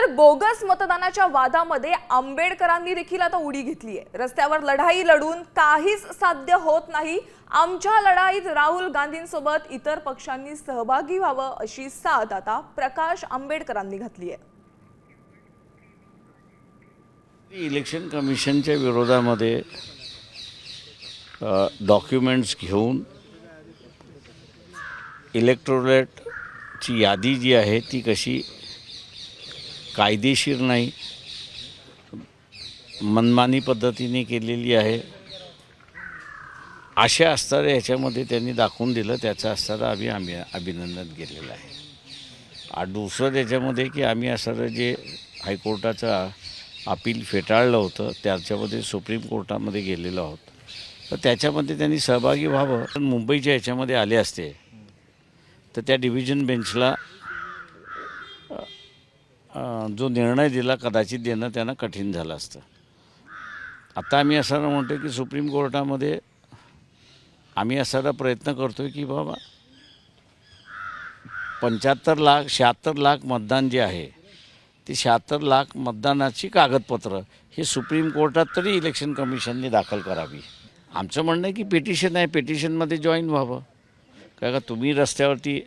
तर बोगस मतदानाच्या वादामध्ये आंबेडकरांनी देखील आता उडी घेतली आहे. रस्त्यावर लढाई लढून काहीच साध्य होत नाही. आमच्या लढाईत राहुल गांधींसोबत इतर पक्षांनी सहभागी व्हावं अशी साथ आता प्रकाश आंबेडकरांनी घातली आहे. इलेक्शन कमिशनच्या विरोधामध्ये डॉक्युमेंट्स घेऊन इलेक्ट्रोलेटची यादी जी आहे ती कशी कायदेशीर नाही. मनमानी पद्धतीने केलेली आहे. अशा असणाऱ्या ह्याच्यामध्ये त्यांनी दाखवून दिलं. त्याचा असणारं आम्ही आम्ही अभिनंदन केलेलं आहे. आणि दुसरं त्याच्यामध्ये की आम्ही असणारं जे हायकोर्टाचं अपील फेटाळलं होतं त्याच्यामध्ये सुप्रीम कोर्टामध्ये गेलेलो आहोत. तर त्याच्यामध्ये त्यांनी सहभागी व्हावं. पण मुंबईच्या ह्याच्यामध्ये आले असते. तर त्या डिव्हिजन बेंचला जो निर्णय दिला कदाचित देणं त्यांना कठीण झालं असतं. आता आम्ही असं म्हणतो की सुप्रीम कोर्टामध्ये आम्ही असायला प्रयत्न करतो की बाबा पंच्याहत्तर लाख शहात्तर लाख मतदान जे आहे ते शहात्तर लाख मतदानाची कागदपत्र हे सुप्रीम कोर्टात तरी इलेक्शन कमिशनने दाखल करावी. आमचं म्हणणं आहे की पिटिशन आहे पिटिशनमध्ये जॉईन व्हावं. काय का तुम्ही रस्त्यावरती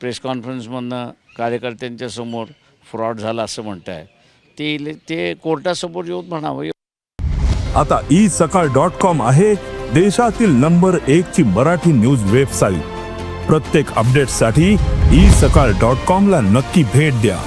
प्रेस कॉन्फरन्समधनं कार्यकर्त्यांच्या समोर फ्रॉड झाला असं म्हणत आहे ते ते कोर्टासमोर येऊन म्हणावं. आता ई सकाळ डॉट कॉम आहे देशातील नंबर एक ची मराठी न्यूज वेबसाईट. प्रत्येक अपडेटसाठी ई सकाळ डॉट कॉम ला नक्की भेट द्या.